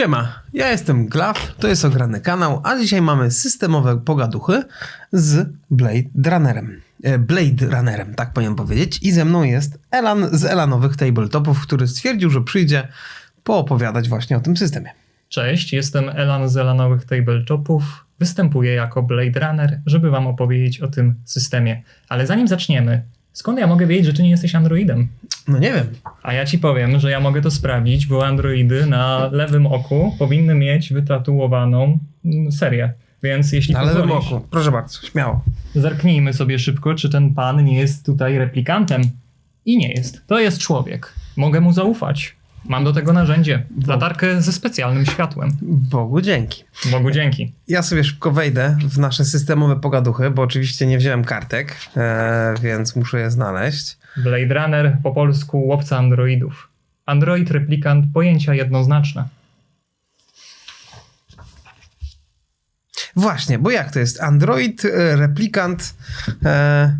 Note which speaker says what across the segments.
Speaker 1: Siema, ja jestem Glaf, to jest ograny kanał, a dzisiaj mamy systemowe pogaduchy z Blade Runnerem. E, Blade Runnerem, tak powinien powiedzieć. I ze mną jest Elan z Elanowych Tabletopów, który stwierdził, że przyjdzie poopowiadać właśnie o tym systemie.
Speaker 2: Cześć, jestem Elan z Elanowych Tabletopów. Występuję jako Blade Runner, żeby wam opowiedzieć o tym systemie. Ale zanim zaczniemy, skąd ja mogę wiedzieć, że ty nie jesteś androidem?
Speaker 1: No nie wiem.
Speaker 2: A ja ci powiem, że ja mogę to sprawdzić, bo androidy na lewym oku powinny mieć wytatuowaną mm, serię. Więc jeśli
Speaker 1: Na lewym oku. Proszę bardzo, śmiało.
Speaker 2: zerknijmy sobie szybko, czy ten pan nie jest tutaj replikantem. I nie jest. To jest człowiek. Mogę mu zaufać. Mam do tego narzędzie. Latarkę ze specjalnym światłem.
Speaker 1: Bogu dzięki.
Speaker 2: Bogu dzięki.
Speaker 1: Ja sobie szybko wejdę w nasze systemowe pogaduchy, bo oczywiście nie wziąłem kartek, e, więc muszę je znaleźć.
Speaker 2: Blade Runner po polsku łowca androidów. Android replikant pojęcia jednoznaczne.
Speaker 1: Właśnie, bo jak to jest? Android, e, replikant. E, e,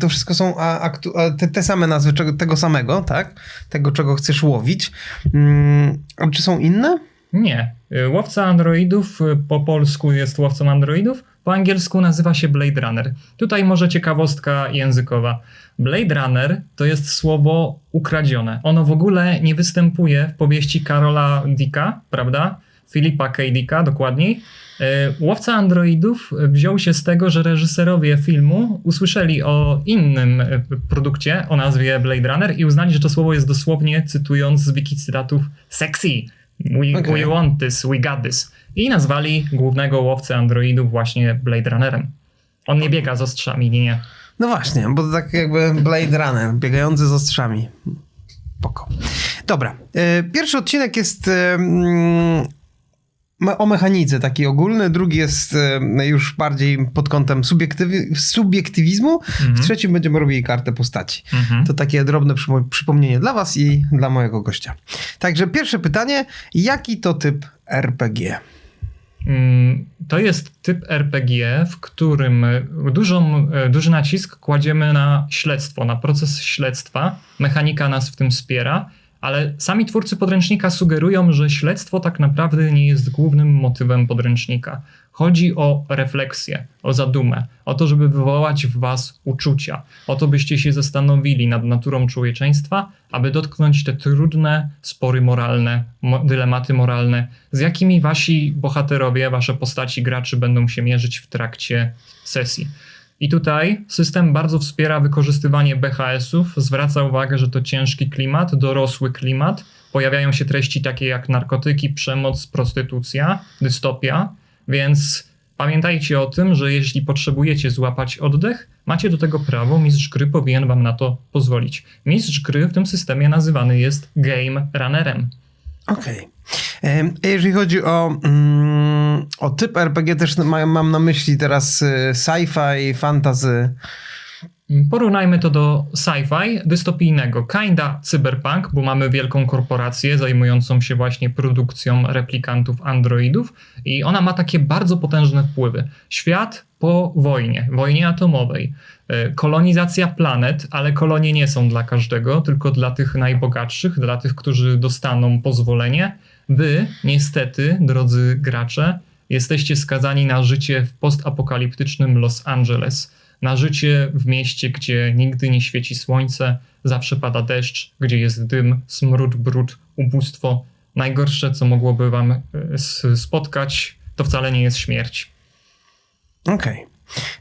Speaker 1: to wszystko są te, te same nazwy czego, tego samego, tak? Tego, czego chcesz łowić. Mm, a czy są inne?
Speaker 2: Nie. Y, Łowca androidów y, po polsku jest łowcą androidów, po angielsku nazywa się Blade Runner. Tutaj może ciekawostka językowa. Blade Runner to jest słowo ukradzione. Ono w ogóle nie występuje w powieści Karola Dicka, prawda? Filipa K. Dicka dokładniej. Y, Łowca androidów wziął się z tego, że reżyserowie filmu usłyszeli o innym y, produkcie o nazwie Blade Runner i uznali, że to słowo jest dosłownie, cytując z wiki cytatów, sexy. We,
Speaker 1: Okej.
Speaker 2: we want this, we got this. I nazwali głównego łowcę androidów właśnie Blade Runnerem. On nie biega z ostrzami, nie, nie.
Speaker 1: No właśnie, bo to tak jakby Blade Runner, biegający z ostrzami. Poko. Dobra. e, Pierwszy odcinek jest e, o mechanice, taki ogólny. Drugi jest e, już bardziej pod kątem subiektywi- subiektywizmu. W trzecim będziemy robili kartę postaci.
Speaker 2: Mhm.
Speaker 1: To takie drobne przypo- przypomnienie dla was i dla mojego gościa. Także pierwsze pytanie. Jaki to typ RPG?
Speaker 2: Mm, To jest typ RPG, w którym dużą, e, duży nacisk kładziemy na śledztwo, na proces śledztwa. Mechanika nas w tym wspiera, ale sami twórcy podręcznika sugerują, że śledztwo tak naprawdę nie jest głównym motywem podręcznika. Chodzi o refleksję, o zadumę, o to, żeby wywołać w was uczucia, o to, byście się zastanowili nad naturą człowieczeństwa, aby dotknąć te trudne spory moralne, mo- dylematy moralne, z jakimi wasi bohaterowie, wasze postaci graczy będą się mierzyć w trakcie sesji. I tutaj system bardzo wspiera wykorzystywanie BHS-ów, zwraca uwagę, że to ciężki klimat, dorosły klimat. Pojawiają się treści takie jak narkotyki, przemoc, prostytucja, dystopia, więc pamiętajcie o tym, że jeśli potrzebujecie złapać oddech, macie do tego prawo, mistrz gry powinien wam na to pozwolić. Mistrz gry w tym systemie nazywany jest game runnerem.
Speaker 1: Okej. Em, Jeżeli chodzi o, mm, o typ RPG, też ma, mam na myśli teraz y, sci-fi, fantasy.
Speaker 2: Porównajmy to do sci-fi dystopijnego, kinda cyberpunk, bo mamy wielką korporację zajmującą się właśnie produkcją replikantów androidów i ona ma takie bardzo potężne wpływy. Świat po wojnie, wojnie atomowej, e, kolonizacja planet, ale kolonie nie są dla każdego, tylko dla tych najbogatszych, dla tych, którzy dostaną pozwolenie. Wy, niestety, drodzy gracze, jesteście skazani na życie w postapokaliptycznym Los Angeles na życie w mieście, gdzie nigdy nie świeci słońce, zawsze pada deszcz, gdzie jest dym, smród, brud, ubóstwo. Najgorsze, co mogłoby wam e, spotkać, to wcale nie jest śmierć.
Speaker 1: Okej.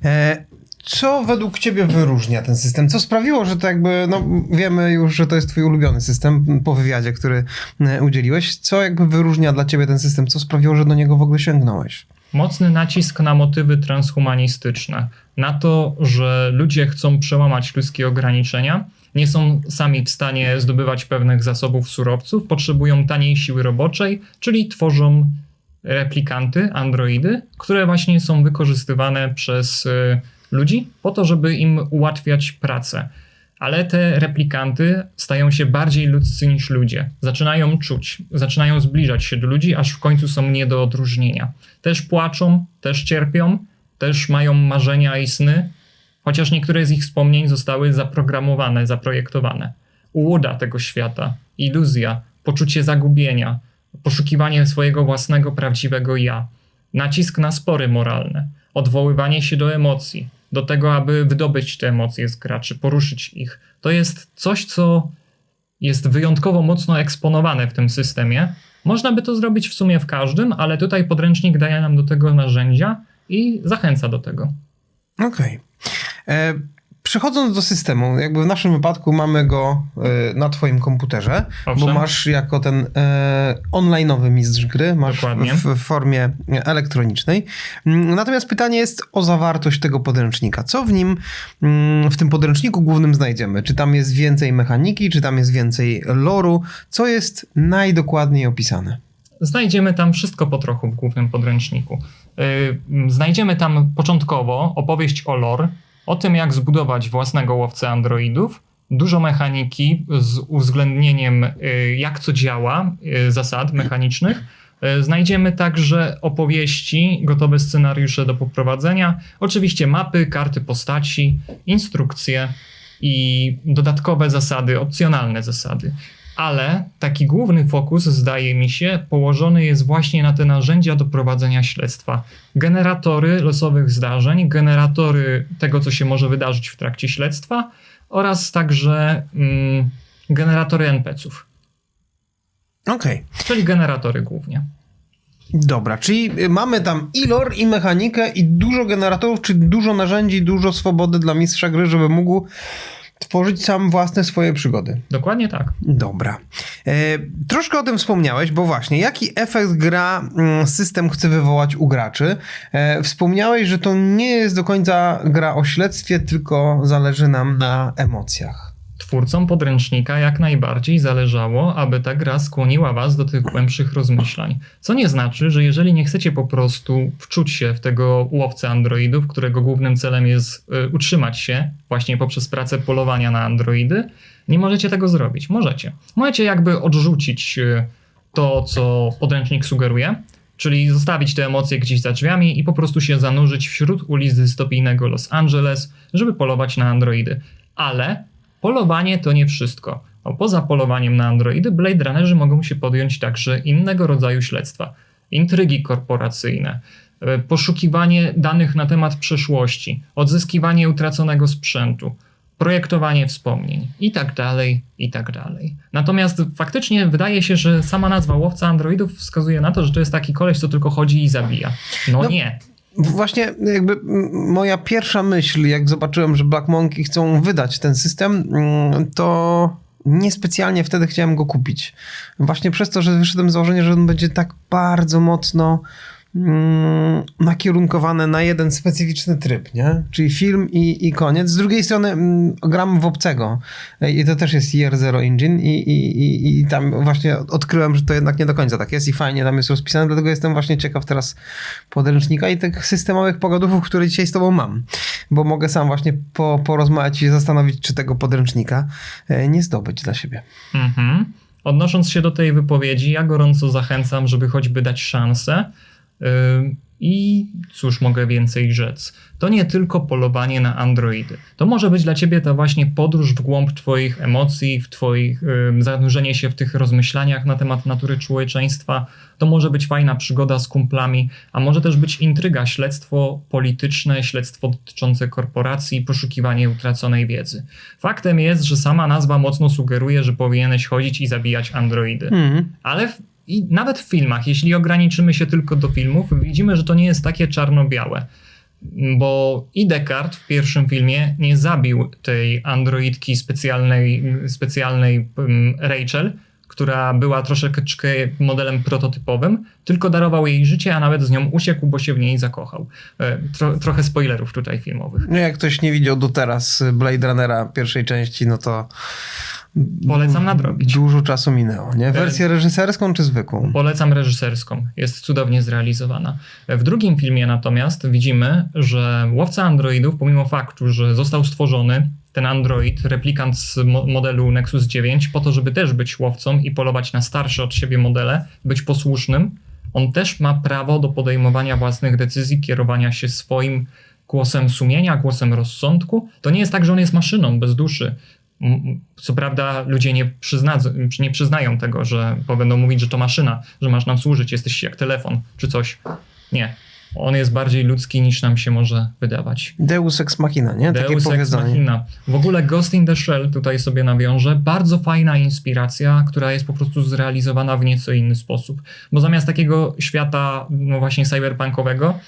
Speaker 1: E, Co według ciebie wyróżnia ten system? Co sprawiło, że to jakby, no wiemy już, że to jest twój ulubiony system po wywiadzie, który e, udzieliłeś. Co jakby wyróżnia dla ciebie ten system? Co sprawiło, że do niego w ogóle sięgnąłeś?
Speaker 2: Mocny nacisk na motywy transhumanistyczne, na to, że ludzie chcą przełamać ludzkie ograniczenia, nie są sami w stanie zdobywać pewnych zasobów surowców, potrzebują taniej siły roboczej, czyli tworzą replikanty, androidy, które właśnie są wykorzystywane przez y, ludzi po to, żeby im ułatwiać pracę. Ale te replikanty stają się bardziej ludzcy niż ludzie. Zaczynają czuć, zaczynają zbliżać się do ludzi, aż w końcu są nie do odróżnienia. Też płaczą, też cierpią, też mają marzenia i sny, chociaż niektóre z ich wspomnień zostały zaprogramowane, zaprojektowane. Ułuda tego świata, iluzja, poczucie zagubienia, poszukiwanie swojego własnego prawdziwego ja, nacisk na spory moralne, odwoływanie się do emocji, do tego, aby wydobyć te emocje z graczy, poruszyć ich. To jest coś, co jest wyjątkowo mocno eksponowane w tym systemie. Można by to zrobić w sumie w każdym, ale tutaj podręcznik daje nam do tego narzędzia i zachęca do tego.
Speaker 1: Okej. E, Przechodząc do systemu, jakby w naszym wypadku mamy go e, na twoim komputerze,
Speaker 2: Owszem.
Speaker 1: bo masz jako ten e, online'owy mistrz gry, masz w, w formie elektronicznej. Mm, Natomiast pytanie jest o zawartość tego podręcznika. Co w nim, mm, w tym podręczniku głównym znajdziemy? Czy tam jest więcej mechaniki, czy tam jest więcej loru? Co jest najdokładniej opisane?
Speaker 2: Znajdziemy tam wszystko po trochu w głównym podręczniku. Yy, Znajdziemy tam początkowo opowieść o lore, o tym jak zbudować własnego łowcę androidów, dużo mechaniki z uwzględnieniem yy, jak co działa, yy, zasad mechanicznych. Yy, Znajdziemy także opowieści, gotowe scenariusze do poprowadzenia, oczywiście mapy, karty postaci, instrukcje i dodatkowe zasady, opcjonalne zasady ale taki główny fokus, zdaje mi się, położony jest właśnie na te narzędzia do prowadzenia śledztwa. Generatory losowych zdarzeń, generatory tego, co się może wydarzyć w trakcie śledztwa oraz także mm, generatory NPC-ów,
Speaker 1: Okej.
Speaker 2: czyli generatory głównie.
Speaker 1: Dobra, czyli mamy tam i lore, i mechanikę, i dużo generatorów, czy dużo narzędzi, dużo swobody dla mistrza gry, żeby mógł tworzyć sam własne swoje przygody.
Speaker 2: Dokładnie tak.
Speaker 1: Dobra. E, troszkę o tym wspomniałeś, bo właśnie, jaki efekt gra mm, system chce wywołać u graczy? E, wspomniałeś, że to nie jest do końca gra o śledztwie, tylko zależy nam na emocjach.
Speaker 2: Twórcom podręcznika jak najbardziej zależało, aby ta gra skłoniła was do tych głębszych rozmyślań. Co nie znaczy, że jeżeli nie chcecie po prostu wczuć się w tego łowcę androidów, którego głównym celem jest y, utrzymać się właśnie poprzez pracę polowania na androidy, nie możecie tego zrobić. Możecie. Możecie jakby odrzucić y, to, co podręcznik sugeruje, czyli zostawić te emocje gdzieś za drzwiami i po prostu się zanurzyć wśród ulic dystopijnego Los Angeles, żeby polować na androidy. Ale Polowanie to nie wszystko. Poza polowaniem na androidy, Blade Runnerzy mogą się podjąć także innego rodzaju śledztwa. Intrygi korporacyjne, e, poszukiwanie danych na temat przeszłości, odzyskiwanie utraconego sprzętu, projektowanie wspomnień i tak dalej, i tak dalej. Natomiast faktycznie wydaje się, że sama nazwa łowca androidów wskazuje na to, że to jest taki koleś, co tylko chodzi i zabija. No,
Speaker 1: No,
Speaker 2: nie.
Speaker 1: Właśnie jakby moja pierwsza myśl, jak zobaczyłem, że Black Monkey chcą wydać ten system, mm, to niespecjalnie wtedy chciałem go kupić. Właśnie przez to, że wyszedłem z założenia, że on będzie tak bardzo mocno mm, nakierunkowany na jeden specyficzny tryb, nie? Czyli film i, i koniec. Z drugiej strony mm, gram w obcego i to też jest Year Zero Engine i, i, i, i tam właśnie odkryłem, że to jednak nie do końca tak jest i fajnie tam jest rozpisane, dlatego jestem właśnie ciekaw teraz podręcznika i tych systemowych pogodów, które dzisiaj z tobą mam, bo mogę sam właśnie po, porozmawiać i zastanowić, czy tego podręcznika e, nie zdobyć dla siebie.
Speaker 2: Mhm. Odnosząc się do tej wypowiedzi, ja gorąco zachęcam, żeby choćby dać szansę. I cóż mogę więcej rzec? To nie tylko polowanie na androidy. To może być dla ciebie ta właśnie podróż w głąb twoich emocji, w twoich yy, zanurzenie się w tych rozmyślaniach na temat natury człowieczeństwa. To może być fajna przygoda z kumplami, a może też być intryga, śledztwo polityczne, śledztwo dotyczące korporacji, poszukiwanie utraconej wiedzy. Faktem jest, że sama nazwa mocno sugeruje, że powinieneś chodzić i zabijać androidy.
Speaker 1: Mhm.
Speaker 2: Ale w, i nawet w filmach, jeśli ograniczymy się tylko do filmów, widzimy, że to nie jest takie czarno-białe. Bo i Descartes w pierwszym filmie nie zabił tej androidki specjalnej, specjalnej Rachel, która była troszeczkę modelem prototypowym, tylko darował jej życie, a nawet z nią uciekł, bo się w niej zakochał. E, Tro, trochę spoilerów tutaj filmowych.
Speaker 1: No jak ktoś nie widział do teraz Blade Runnera pierwszej części, no to
Speaker 2: Polecam nadrobić.
Speaker 1: Dużo czasu minęło, nie? Wersję reżyserską czy zwykłą?
Speaker 2: Polecam reżyserską. Jest cudownie zrealizowana. W drugim filmie natomiast widzimy, że łowca androidów, pomimo faktu, że został stworzony ten android, replikant z mo- modelu Nexus 9, po to, żeby też być łowcą i polować na starsze od siebie modele, być posłusznym, on też ma prawo do podejmowania własnych decyzji, kierowania się swoim głosem sumienia, głosem rozsądku. To nie jest tak, że on jest maszyną bez duszy. Co prawda ludzie nie, przyzna, nie przyznają tego, że bo będą mówić, że to maszyna, że masz nam służyć, jesteś jak telefon czy coś. Nie. On jest bardziej ludzki niż nam się może wydawać.
Speaker 1: Deus ex machina, nie? Takie
Speaker 2: Deus Ex
Speaker 1: powiedzenie.
Speaker 2: Machina. W ogóle Ghost in the Shell tutaj sobie nawiążę. Bardzo fajna inspiracja, która jest po prostu zrealizowana w nieco inny sposób. Bo zamiast takiego świata, no właśnie cyberpunkowego,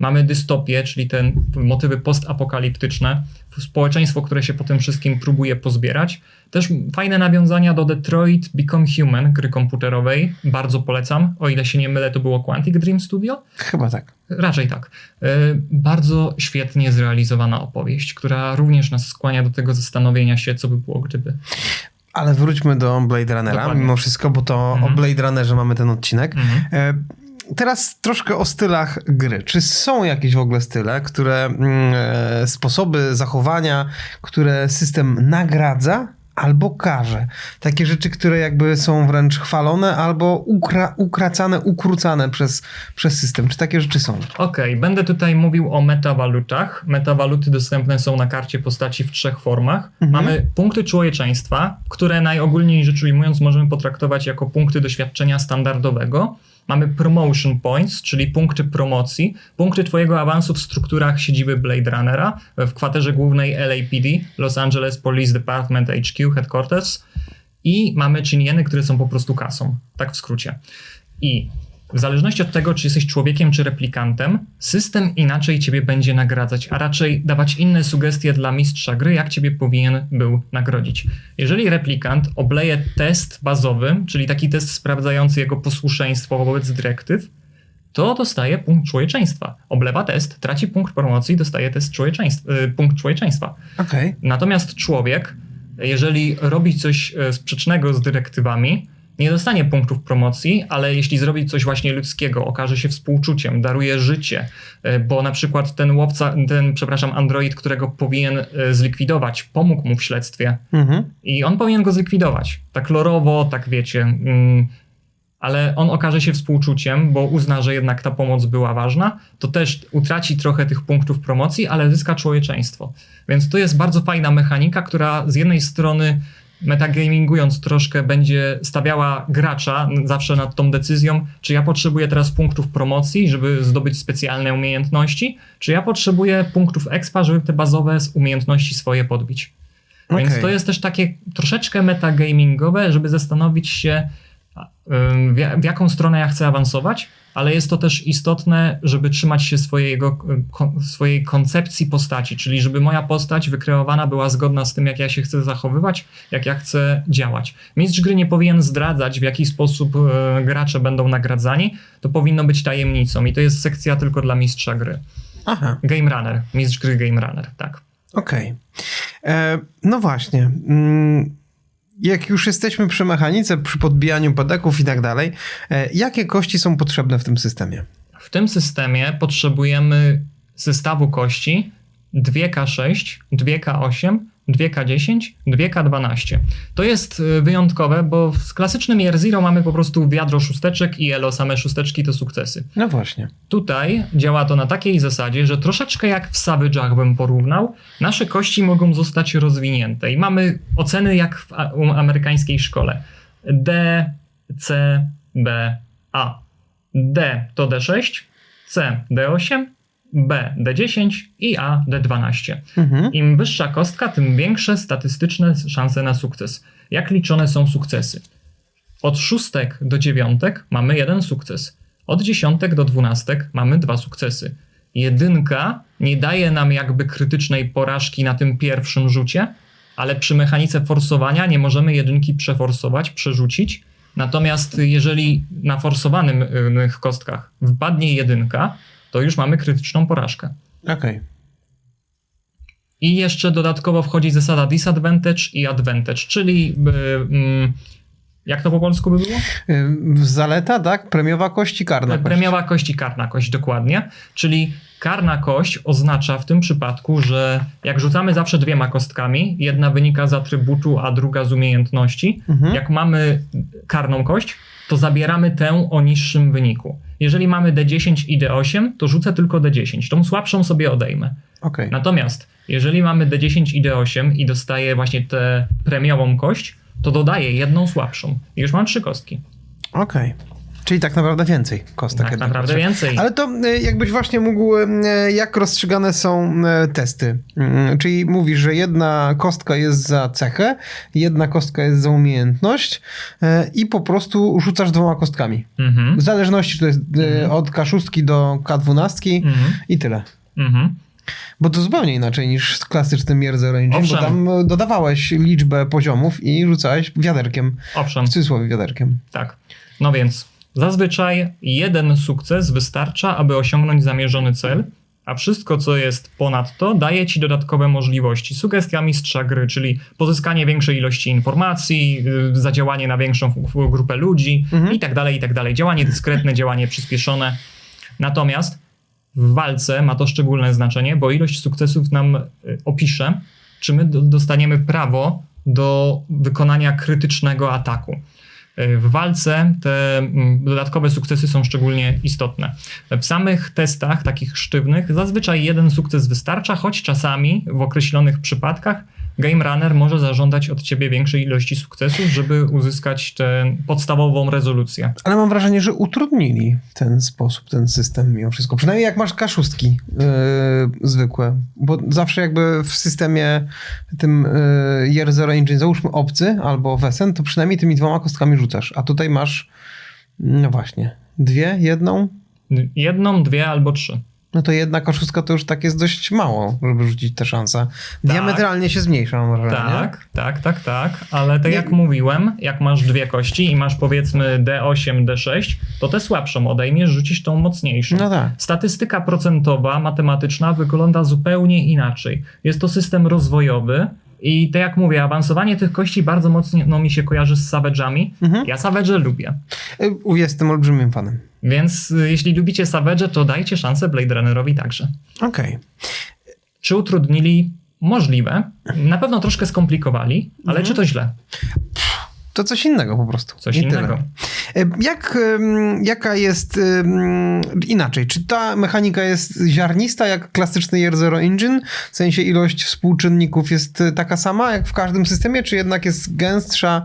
Speaker 2: mamy dystopię, czyli te motywy postapokaliptyczne, społeczeństwo, które się po tym wszystkim próbuje pozbierać. Też fajne nawiązania do Detroit Become Human, gry komputerowej. Bardzo polecam. O ile się nie mylę, to było Quantic Dream Studio.
Speaker 1: Chyba tak.
Speaker 2: Raczej tak. E, Bardzo świetnie zrealizowana opowieść, która również nas skłania do tego zastanowienia się, co by było gdyby.
Speaker 1: Ale wróćmy do Blade Runnera
Speaker 2: Dokładnie.
Speaker 1: mimo wszystko, bo to
Speaker 2: Mhm.
Speaker 1: o Blade Runnerze mamy ten odcinek.
Speaker 2: Mhm.
Speaker 1: Teraz troszkę o stylach gry. Czy są jakieś w ogóle style, które e, sposoby zachowania, które system nagradza albo karze? Takie rzeczy, które jakby są wręcz chwalone albo ukra- ukracane, ukrócane przez, przez system. Czy takie rzeczy są?
Speaker 2: Okej, będę tutaj mówił o metawalutach. Metawaluty dostępne są na karcie postaci w trzech formach.
Speaker 1: Mhm.
Speaker 2: Mamy punkty człowieczeństwa, które najogólniej rzecz ujmując możemy potraktować jako punkty doświadczenia standardowego. Mamy promotion points, czyli punkty promocji, punkty twojego awansu w strukturach siedziby Blade Runnera w kwaterze głównej LAPD, Los Angeles Police Department HQ Headquarters i mamy czynieny, które są po prostu kasą, tak w skrócie. I w zależności od tego, czy jesteś człowiekiem, czy replikantem, system inaczej ciebie będzie nagradzać, a raczej dawać inne sugestie dla mistrza gry, jak ciebie powinien był nagrodzić. Jeżeli replikant obleje test bazowy, czyli taki test sprawdzający jego posłuszeństwo wobec dyrektyw, to dostaje punkt człowieczeństwa. Oblewa test, traci punkt promocji, dostaje test człowieczeństwa, y, punkt człowieczeństwa.
Speaker 1: Okej.
Speaker 2: Natomiast człowiek, jeżeli robi coś e, sprzecznego z dyrektywami, nie dostanie punktów promocji, ale jeśli zrobi coś właśnie ludzkiego, okaże się współczuciem, daruje życie, e, bo na przykład ten łowca, ten, przepraszam, android, którego powinien e, zlikwidować, pomógł mu w śledztwie
Speaker 1: Mhm.
Speaker 2: i on powinien go zlikwidować. Tak lorowo, tak wiecie. mm, Ale on okaże się współczuciem, bo uzna, że jednak ta pomoc była ważna, to też utraci trochę tych punktów promocji, ale zyska człowieczeństwo. Więc to jest bardzo fajna mechanika, która z jednej strony metagamingując troszkę będzie stawiała gracza zawsze nad tą decyzją, czy ja potrzebuję teraz punktów promocji, żeby zdobyć specjalne umiejętności, czy ja potrzebuję punktów expa, żeby te bazowe umiejętności swoje podbić. Więc
Speaker 1: Okej.
Speaker 2: to jest też takie troszeczkę metagamingowe, żeby zastanowić się, ja- w jaką stronę ja chcę awansować, ale jest to też istotne, żeby trzymać się swojego, swojej koncepcji postaci, czyli żeby moja postać wykreowana była zgodna z tym, jak ja się chcę zachowywać, jak ja chcę działać. Mistrz gry nie powinien zdradzać, w jaki sposób y, gracze będą nagradzani, to powinno być tajemnicą i to jest sekcja tylko dla mistrza gry.
Speaker 1: Aha.
Speaker 2: Game Runner, mistrz gry Game Runner, tak.
Speaker 1: Okej. E, No właśnie. Mm, Jak już jesteśmy przy mechanice, przy podbijaniu padeków i tak dalej, e, jakie kości są potrzebne w tym systemie?
Speaker 2: W tym systemie potrzebujemy zestawu kości 2K6, 2K8, 2K10, 2K12. To jest y, wyjątkowe, bo w klasycznym Year Zero mamy po prostu wiadro szósteczek i elo, same szósteczki to sukcesy.
Speaker 1: No właśnie.
Speaker 2: Tutaj działa to na takiej zasadzie, że troszeczkę jak w Savage'ach bym porównał, nasze kości mogą zostać rozwinięte i mamy oceny jak w amerykańskiej szkole. D, C, B, A. D to D6, C D8, B D10 i A D12.
Speaker 1: Mhm.
Speaker 2: Im wyższa kostka, tym większe statystyczne szanse na sukces. Jak liczone są sukcesy? Od szóstek do dziewiątek mamy jeden sukces. Od dziesiątek do dwunastek mamy dwa sukcesy. Jedynka nie daje nam jakby krytycznej porażki na tym pierwszym rzucie, ale przy mechanice forsowania nie możemy jedynki przeforsować, przerzucić. Natomiast jeżeli na forsowanych kostkach wpadnie jedynka, to już mamy krytyczną porażkę.
Speaker 1: Okej.
Speaker 2: I jeszcze dodatkowo wchodzi zasada disadvantage i advantage, czyli y, mm, jak to po polsku by było?
Speaker 1: Zaleta, tak? Premiowa kość i karna kość.
Speaker 2: Premiowa kość i karna kość, dokładnie. Czyli karna kość oznacza w tym przypadku, że jak rzucamy zawsze dwiema kostkami, jedna wynika z atrybutu, a druga z umiejętności,
Speaker 1: Mhm.
Speaker 2: jak mamy karną kość, to zabieramy tę o niższym wyniku. Jeżeli mamy D10 i D8, to rzucę tylko D10. Tą słabszą sobie odejmę.
Speaker 1: Okej.
Speaker 2: Natomiast Jeżeli mamy D10 i D8 i dostaję właśnie tę premiową kość, to dodaję jedną słabszą. I już mam trzy kostki.
Speaker 1: Okej. Czyli tak naprawdę więcej kostek.
Speaker 2: Tak naprawdę więcej.
Speaker 1: Ale to e, jakbyś właśnie mógł, e, jak rozstrzygane są e, testy. Mm, Czyli mówisz, że jedna kostka jest za cechę, jedna kostka jest za umiejętność i po prostu rzucasz dwoma kostkami.
Speaker 2: Mhm.
Speaker 1: W zależności, czy to jest e, od K6 do K12
Speaker 2: Mhm.
Speaker 1: i tyle.
Speaker 2: Mhm.
Speaker 1: Bo to zupełnie inaczej niż w klasycznym Year Zero Engine, bo tam dodawałeś liczbę poziomów i rzucałeś wiaderkiem,
Speaker 2: Owszem.
Speaker 1: w cudzysłowie wiaderkiem.
Speaker 2: Tak. No więc zazwyczaj jeden sukces wystarcza, aby osiągnąć zamierzony cel, a wszystko, co jest ponadto, daje ci dodatkowe możliwości. Sugestia mistrza gry, czyli pozyskanie większej ilości informacji, yy, zadziałanie na większą grupę ludzi
Speaker 1: Mhm.
Speaker 2: i tak dalej, i tak dalej. Działanie dyskretne, działanie przyspieszone. Natomiast w walce ma to szczególne znaczenie, bo ilość sukcesów nam y, opisze, czy my do- dostaniemy prawo do wykonania krytycznego ataku. W walce te mm, dodatkowe sukcesy są szczególnie istotne. W samych testach, takich sztywnych, zazwyczaj jeden sukces wystarcza, choć czasami w określonych przypadkach Game Runner może zażądać od ciebie większej ilości sukcesów, żeby uzyskać tę podstawową rezolucję.
Speaker 1: Ale mam wrażenie, że utrudnili ten sposób ten system mimo wszystko. Przynajmniej jak masz K6 yy, zwykłe. Bo zawsze jakby w systemie tym yy, Year Zero Engine, załóżmy obcy albo Wesen, to przynajmniej tymi dwoma kostkami rzucasz. A tutaj masz, no właśnie, dwie, jedną.
Speaker 2: Jedną, dwie albo trzy.
Speaker 1: No to jedna K6 to już tak jest dość mało, żeby rzucić tę szansę. Diametralnie się zmniejsza, wrażenie.
Speaker 2: Tak, tak, tak, tak, ale tak
Speaker 1: Nie-
Speaker 2: jak mówiłem, jak masz dwie kości i masz powiedzmy D8, D6, to tę słabszą odejmiesz, rzucisz tą mocniejszą.
Speaker 1: No tak.
Speaker 2: Statystyka procentowa, matematyczna wygląda zupełnie inaczej. Jest to system rozwojowy i tak jak mówię, awansowanie tych kości bardzo mocno no, mi się kojarzy z Savage'ami.
Speaker 1: Mhm.
Speaker 2: Ja Savage lubię.
Speaker 1: Y, Jestem olbrzymim fanem.
Speaker 2: Więc y, jeśli lubicie Savage, to dajcie szansę Blade Runnerowi także.
Speaker 1: Okej.
Speaker 2: Czy utrudnili? Możliwe. Na pewno troszkę skomplikowali, ale
Speaker 1: Mhm.
Speaker 2: czy to źle?
Speaker 1: To coś innego po prostu.
Speaker 2: Coś
Speaker 1: tyle.
Speaker 2: innego.
Speaker 1: E, Jak, jaka jest inaczej? Czy ta mechanika jest ziarnista jak klasyczny Year Zero Engine? W sensie ilość współczynników jest e, taka sama jak w każdym systemie, czy jednak jest gęstsza,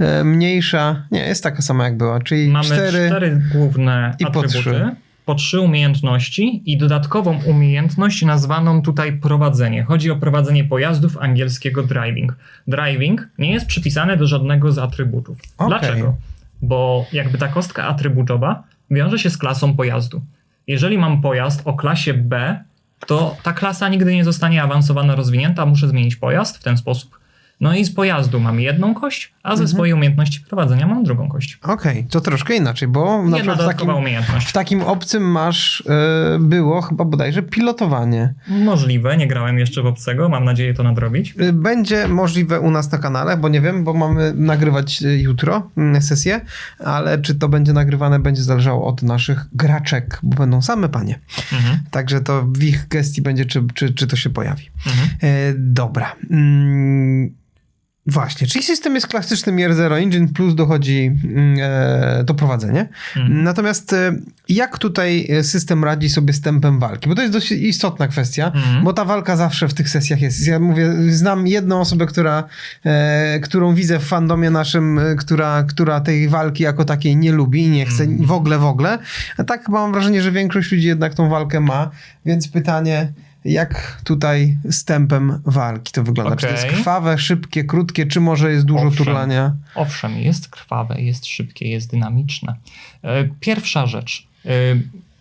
Speaker 1: e, mniejsza? Nie, jest taka sama jak była, czyli
Speaker 2: Mamy
Speaker 1: cztery.
Speaker 2: cztery, główne
Speaker 1: i po
Speaker 2: atrybuty.
Speaker 1: trzy.
Speaker 2: Po trzy umiejętności i dodatkową umiejętność nazwaną tutaj prowadzenie. Chodzi o prowadzenie pojazdów angielskiego driving. Driving nie jest przypisane do żadnego z atrybutów.
Speaker 1: Okej.
Speaker 2: Dlaczego? Bo jakby ta kostka atrybutowa wiąże się z klasą pojazdu. Jeżeli mam pojazd o klasie B, to ta klasa nigdy nie zostanie awansowana, rozwinięta, muszę zmienić pojazd w ten sposób. No i z pojazdu mam jedną kość, a ze
Speaker 1: Mhm.
Speaker 2: swojej umiejętności prowadzenia mam drugą kość.
Speaker 1: Okej, to troszkę inaczej, bo na
Speaker 2: Jedna
Speaker 1: przykład w takim,
Speaker 2: umiejętność.
Speaker 1: w takim obcym masz, e, było chyba bodajże pilotowanie.
Speaker 2: Możliwe, nie grałem jeszcze w obcego, mam nadzieję to nadrobić.
Speaker 1: Y, Będzie możliwe u nas na kanale, bo nie wiem, bo mamy nagrywać y, jutro mm, sesję, ale czy to będzie nagrywane, będzie zależało od naszych graczek, bo będą same panie.
Speaker 2: Mhm.
Speaker 1: Także to w ich gestii będzie, czy, czy, czy to się pojawi.
Speaker 2: Mhm.
Speaker 1: E, dobra. Mm, właśnie, czyli system jest klasycznym Year Zero Engine, plus dochodzi mm, e, to prowadzenie.
Speaker 2: Mhm.
Speaker 1: Natomiast e, jak tutaj e, system radzi sobie z tempem walki? Bo to jest dość istotna kwestia,
Speaker 2: Mhm.
Speaker 1: bo ta walka zawsze w tych sesjach jest. Ja mówię, znam jedną osobę, która, e, którą widzę w fandomie naszym, e, która, która tej walki jako takiej nie lubi i nie chce
Speaker 2: Mhm.
Speaker 1: w ogóle, w ogóle. A tak mam wrażenie, że większość ludzi jednak tą walkę ma, więc pytanie... Jak tutaj z tempem walki to wygląda? Czy to jest krwawe, szybkie, krótkie, czy może jest dużo
Speaker 2: Owszem.
Speaker 1: turlania?
Speaker 2: Owszem, jest krwawe, jest szybkie, jest dynamiczne. E, Pierwsza rzecz. E,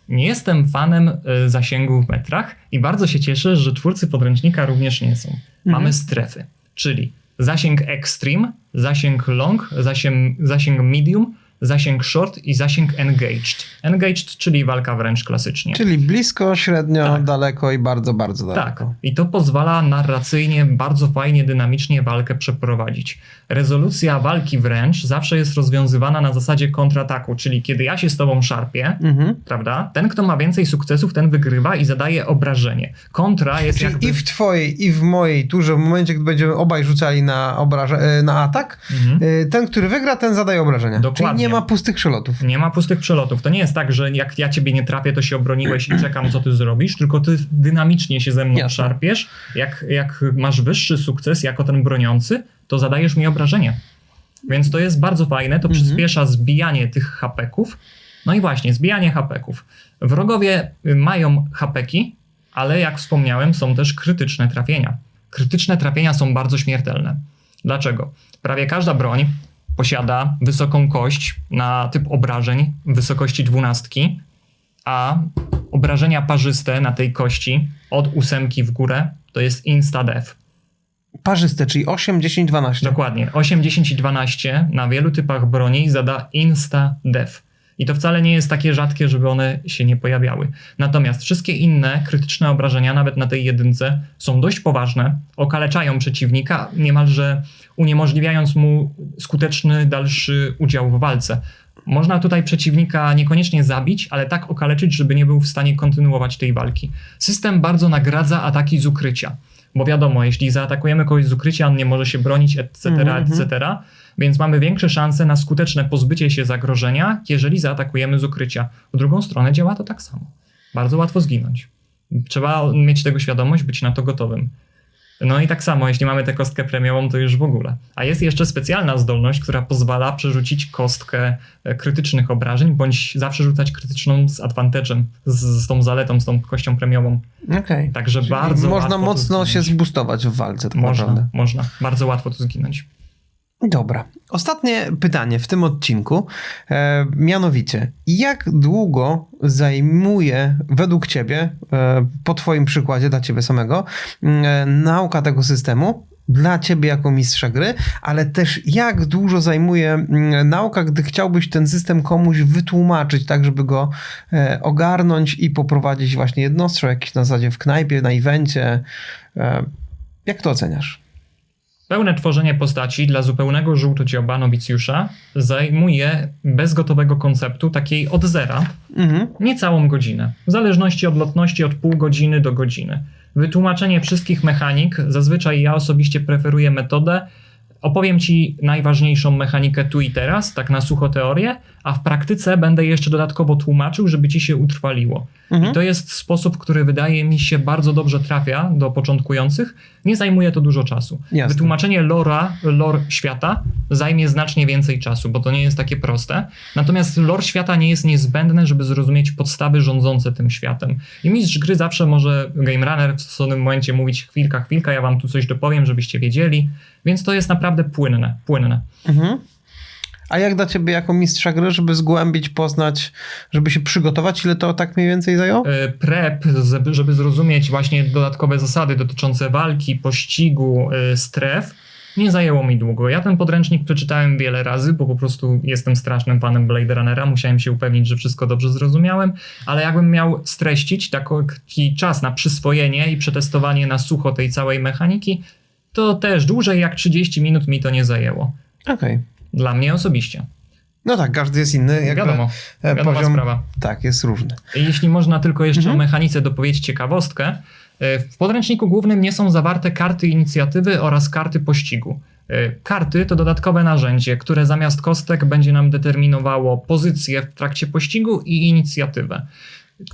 Speaker 2: Nie jestem fanem e, zasięgu w metrach i bardzo się cieszę, że twórcy podręcznika również nie są. Mamy strefy, czyli zasięg extreme, zasięg long, zasięg, zasięg medium, zasięg short i zasięg engaged. Engaged, czyli walka wręcz klasycznie.
Speaker 1: Czyli blisko, średnio,
Speaker 2: Tak.
Speaker 1: daleko i bardzo, bardzo
Speaker 2: Tak,
Speaker 1: daleko.
Speaker 2: i to pozwala narracyjnie bardzo fajnie, dynamicznie walkę przeprowadzić. Rezolucja walki wręcz zawsze jest rozwiązywana na zasadzie kontrataku, czyli kiedy ja się z tobą szarpię,
Speaker 1: Mhm.
Speaker 2: prawda? Ten, kto ma więcej sukcesów, ten wygrywa i zadaje obrażenie. Kontra jest
Speaker 1: Czyli
Speaker 2: jakby...
Speaker 1: i w twojej, i w mojej turze, w momencie, gdy będziemy obaj rzucali na, obraże, na atak,
Speaker 2: Mhm.
Speaker 1: e, ten, który wygra, ten zadaje obrażenia.
Speaker 2: Dokładnie.
Speaker 1: Ma pustych przelotów.
Speaker 2: Nie ma pustych przelotów. To nie jest tak, że jak ja ciebie nie trafię, to się obroniłeś i czekam, co ty zrobisz, tylko ty dynamicznie się ze mną
Speaker 1: Jasne.
Speaker 2: szarpiesz. Jak, jak masz wyższy sukces jako ten broniący, to zadajesz mi obrażenie. Więc to jest bardzo fajne, to przyspiesza zbijanie tych hapeków. No i właśnie, zbijanie hapeków. Wrogowie mają hapeki, ale jak wspomniałem, są też krytyczne trafienia. Krytyczne trafienia są bardzo śmiertelne. Dlaczego? Prawie każda broń posiada wysoką kość na typ obrażeń w wysokości dwunastki, a obrażenia parzyste na tej kości od ósemki w górę to jest insta-def.
Speaker 1: Parzyste, czyli 8, 10, 12.
Speaker 2: Dokładnie. 8, 10 i 12 na wielu typach broni zada insta-def. I to wcale nie jest takie rzadkie, żeby one się nie pojawiały. Natomiast wszystkie inne krytyczne obrażenia, nawet na tej jedynce, są dość poważne, okaleczają przeciwnika, niemalże uniemożliwiając mu skuteczny dalszy udział w walce. Można tutaj przeciwnika niekoniecznie zabić, ale tak okaleczyć, żeby nie był w stanie kontynuować tej walki. System bardzo nagradza ataki z ukrycia. Bo wiadomo, jeśli zaatakujemy kogoś z ukrycia, on nie może się bronić, etc.,
Speaker 1: Mhm.
Speaker 2: etc., więc mamy większe szanse na skuteczne pozbycie się zagrożenia, jeżeli zaatakujemy z ukrycia. W drugą stronę działa to tak samo. Bardzo łatwo zginąć. Trzeba mieć tego świadomość, być na to gotowym. No i tak samo, jeśli mamy tę kostkę premiową, to już w ogóle. A jest jeszcze specjalna zdolność, która pozwala przerzucić kostkę e, krytycznych obrażeń, bądź zawsze rzucać krytyczną z advantage'em, z, z tą zaletą, z tą kością premiową.
Speaker 1: Okej.
Speaker 2: Także
Speaker 1: Czyli
Speaker 2: bardzo
Speaker 1: Można mocno się zbustować w walce, tak
Speaker 2: Można,
Speaker 1: naprawdę.
Speaker 2: można. Bardzo łatwo tu zginąć.
Speaker 1: Dobra. Ostatnie pytanie w tym odcinku. E, mianowicie, jak długo zajmuje według Ciebie, e, po Twoim przykładzie, dla Ciebie samego, e, nauka tego systemu? Dla ciebie jako mistrza gry, ale też jak dużo zajmuje mm, nauka, gdy chciałbyś ten system komuś wytłumaczyć, tak żeby go e, ogarnąć i poprowadzić właśnie jednostrzał jakiś na zasadzie w knajpie, na evencie. E, jak to oceniasz?
Speaker 2: Pełne tworzenie postaci dla zupełnego żółtodzioba nowicjusza zajmuje bez gotowego konceptu, takiej od zera,
Speaker 1: Mhm.
Speaker 2: niecałą godzinę. W zależności od lotności od pół godziny do godziny. Wytłumaczenie wszystkich mechanik, zazwyczaj ja osobiście preferuję metodę. Opowiem Ci najważniejszą mechanikę tu i teraz, tak na sucho teorię, a w praktyce będę jeszcze dodatkowo tłumaczył, żeby Ci się utrwaliło.
Speaker 1: Mhm.
Speaker 2: I to jest sposób, który wydaje mi się bardzo dobrze trafia do początkujących. Nie zajmuje to dużo czasu.
Speaker 1: Jasne.
Speaker 2: Wytłumaczenie lora, lore świata zajmie znacznie więcej czasu, bo to nie jest takie proste. Natomiast lore świata nie jest niezbędne, żeby zrozumieć podstawy rządzące tym światem. I mistrz gry zawsze może, game runner w stosownym momencie mówić chwilka, chwilka, ja wam tu coś dopowiem, żebyście wiedzieli. Więc to jest naprawdę płynne, płynne.
Speaker 1: Mhm. A jak dla ciebie jako mistrza gry, żeby zgłębić, poznać, żeby się przygotować, ile to tak mniej więcej zajęło?
Speaker 2: E, prep, żeby- zrozumieć właśnie dodatkowe zasady dotyczące walki, pościgu, e, stref, nie zajęło mi długo. Ja ten podręcznik przeczytałem wiele razy, bo po prostu jestem strasznym fanem Blade Runnera. Musiałem się upewnić, że wszystko dobrze zrozumiałem, ale jakbym miał streścić taki czas na przyswojenie i przetestowanie na sucho tej całej mechaniki, to też dłużej jak 30 minut mi to nie zajęło.
Speaker 1: Okej.
Speaker 2: Dla mnie osobiście.
Speaker 1: No tak, każdy jest inny. Jakby
Speaker 2: Wiadomo,
Speaker 1: e,
Speaker 2: wiadoma
Speaker 1: poziom,
Speaker 2: sprawa.
Speaker 1: Tak, jest różny.
Speaker 2: Jeśli można tylko jeszcze
Speaker 1: Mhm.
Speaker 2: o mechanice dopowiedzieć ciekawostkę, e, w podręczniku głównym nie są zawarte karty inicjatywy oraz karty pościgu. E, Karty to dodatkowe narzędzie, które zamiast kostek będzie nam determinowało pozycję w trakcie pościgu i inicjatywę.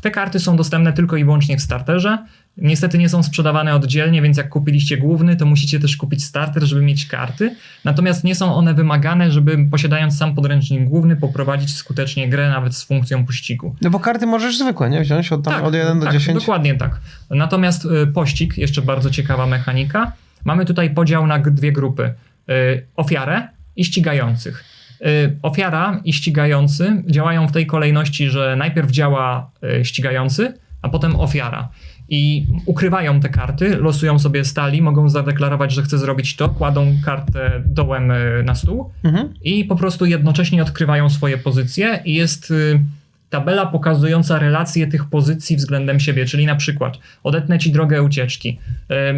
Speaker 2: Te karty są dostępne tylko i wyłącznie w starterze. Niestety nie są sprzedawane oddzielnie, więc jak kupiliście główny, to musicie też kupić starter, żeby mieć karty. Natomiast nie są one wymagane, żeby posiadając sam podręcznik główny poprowadzić skutecznie grę nawet z funkcją pościgu.
Speaker 1: No bo karty możesz zwykłe, nie? Wziąć od, tam, od 1 do
Speaker 2: tak,
Speaker 1: 10.
Speaker 2: Dokładnie tak. Natomiast y, pościg, jeszcze bardzo ciekawa mechanika. Mamy tutaj podział na dwie grupy: y, ofiarę i ścigających. Y, Ofiara i ścigający działają w tej kolejności, że najpierw działa y, ścigający, a potem ofiara. I ukrywają te karty, losują sobie stali, mogą zadeklarować, że chce zrobić to, kładą kartę dołem y, na stół
Speaker 1: Mhm.
Speaker 2: i po prostu jednocześnie odkrywają swoje pozycje i jest tabela pokazująca relacje tych pozycji względem siebie, czyli na przykład odetnę ci drogę ucieczki.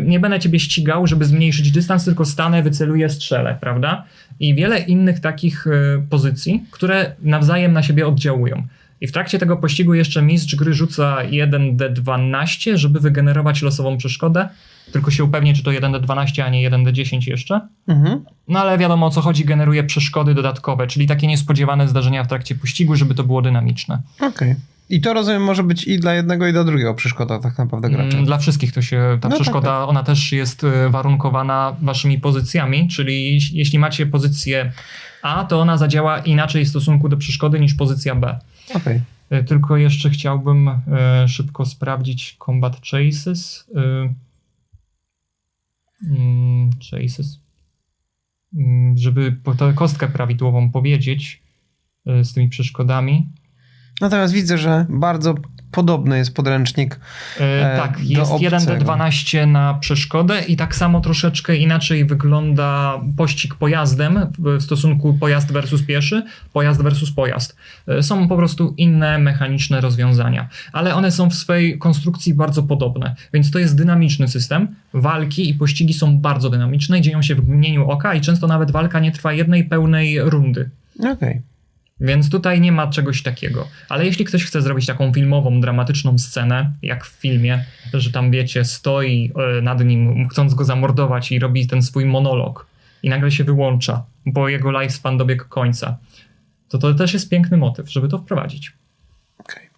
Speaker 2: Nie będę ciebie ścigał, żeby zmniejszyć dystans, tylko stanę, wyceluję, strzelę, prawda? I wiele innych takich y, pozycji, które nawzajem na siebie oddziałują. I w trakcie tego pościgu jeszcze mistrz gry rzuca 1d12, żeby wygenerować losową przeszkodę. Tylko się upewnię, czy to 1d12, a nie 1d10 jeszcze.
Speaker 1: Mhm.
Speaker 2: No ale wiadomo o co chodzi, generuje przeszkody dodatkowe, czyli takie niespodziewane zdarzenia w trakcie pościgu, żeby to było dynamiczne.
Speaker 1: Okej. I to rozumiem może być i dla jednego, i dla drugiego przeszkoda tak naprawdę gracza.
Speaker 2: Mm, Dla wszystkich to się, ta
Speaker 1: No
Speaker 2: przeszkoda,
Speaker 1: tak,
Speaker 2: ona też jest y, warunkowana waszymi pozycjami, czyli jeś- jeśli macie pozycję A, to ona zadziała inaczej w stosunku do przeszkody niż pozycja B.
Speaker 1: Okej.
Speaker 2: Y, Tylko jeszcze chciałbym y, szybko sprawdzić Combat Chases. y, mm, Chases. Mm, Żeby tę kostkę prawidłową powiedzieć z tymi przeszkodami.
Speaker 1: Natomiast widzę, że bardzo podobny jest podręcznik.
Speaker 2: E,
Speaker 1: E,
Speaker 2: tak,
Speaker 1: do
Speaker 2: jest
Speaker 1: obcego.
Speaker 2: 1D12 na przeszkodę i tak samo troszeczkę inaczej wygląda pościg pojazdem w stosunku pojazd versus pieszy, pojazd versus pojazd. E, Są po prostu inne mechaniczne rozwiązania, ale one są w swej konstrukcji bardzo podobne, więc to jest dynamiczny system. Walki i pościgi są bardzo dynamiczne, dzieją się w mgnieniu oka i często nawet walka nie trwa jednej pełnej rundy.
Speaker 1: Okej.
Speaker 2: Więc tutaj nie ma czegoś takiego. Ale jeśli ktoś chce zrobić taką filmową, dramatyczną scenę, jak w filmie, że tam wiecie, stoi e, nad nim, chcąc go zamordować i robi ten swój monolog i nagle się wyłącza, bo jego lifespan dobiegł końca, to to też jest piękny motyw, żeby to wprowadzić.
Speaker 1: Okej.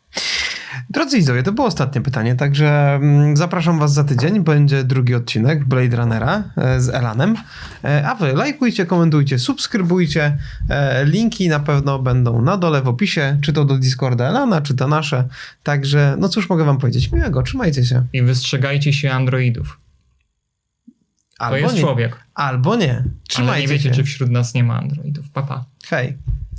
Speaker 1: Drodzy widzowie, to było ostatnie pytanie, także mm, zapraszam was za tydzień. Będzie drugi odcinek Blade Runnera e, z Elanem. E, a wy lajkujcie, komentujcie, subskrybujcie. E, linki na pewno będą na dole w opisie, czy to do Discorda Elana, czy to nasze. Także, no cóż mogę wam powiedzieć, miłego, trzymajcie się.
Speaker 2: I wystrzegajcie się androidów. To
Speaker 1: Albo
Speaker 2: jest
Speaker 1: nie.
Speaker 2: człowiek.
Speaker 1: Albo nie.
Speaker 2: Ale
Speaker 1: Trzymajcie
Speaker 2: nie wiecie,
Speaker 1: się.
Speaker 2: czy wśród nas nie ma androidów. Papa. Pa.
Speaker 1: Hej.